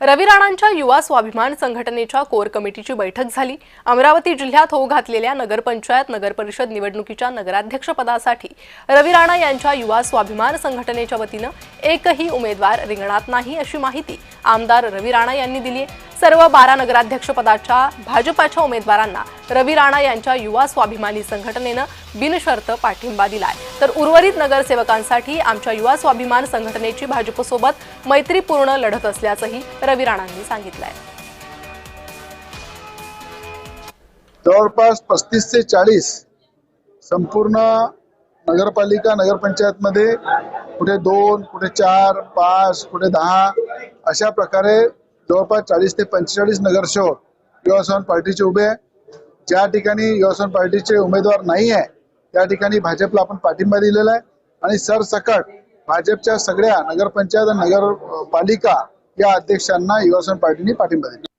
रवी राणांच्या युवा स्वाभिमान संघटनेच्या कोर कमिटीची बैठक झाली. अमरावती जिल्ह्यात होऊ घातलेल्या नगरपंचायत नगरपरिषद निवडणुकीच्या नगराध्यक्षपदासाठी रवी राणा यांच्या युवा स्वाभिमान संघटनेच्या वतीनं एकही उमेदवार रिंगणात नाही अशी माहिती आमदार रवी राणा यांनी दिली आहे. सर्व बारा नगराध्यक्षपदाच्या भाजपाच्या उमेदवारांना रवी राणा यांच्या युवा स्वाभिमानी संघटनेनं बिनशर्त पाठिंबा दिलाय. तर उर्वरित नगरसेवकांसाठी आमच्या युवा स्वाभिमान संघटनेची भाजपसोबत मैत्रीपूर्ण लढत असल्याचंही रवी राणांनी सांगितलंय. जवळपास पस्तीस ते चाळीस संपूर्ण नगरपालिका नगरपंचायतमध्ये कुठे दोन कुठे चार पाच कुठे दहा अशा प्रकारे जवळपास चाळीस ते पंचेचाळीस नगरसेवक युवासवन पार्टीचे उभे आहे. ज्या ठिकाणी युवासन पार्टीचे उमेदवार नाही आहे त्या ठिकाणी भाजपला आपण पाठिंबा दिलेला आहे. आणि सरसकट भाजपच्या सगळ्या नगरपंचायत आणि नगरपालिका या अध्यक्षांना युवासन पार्टीने पाठिंबा दिला.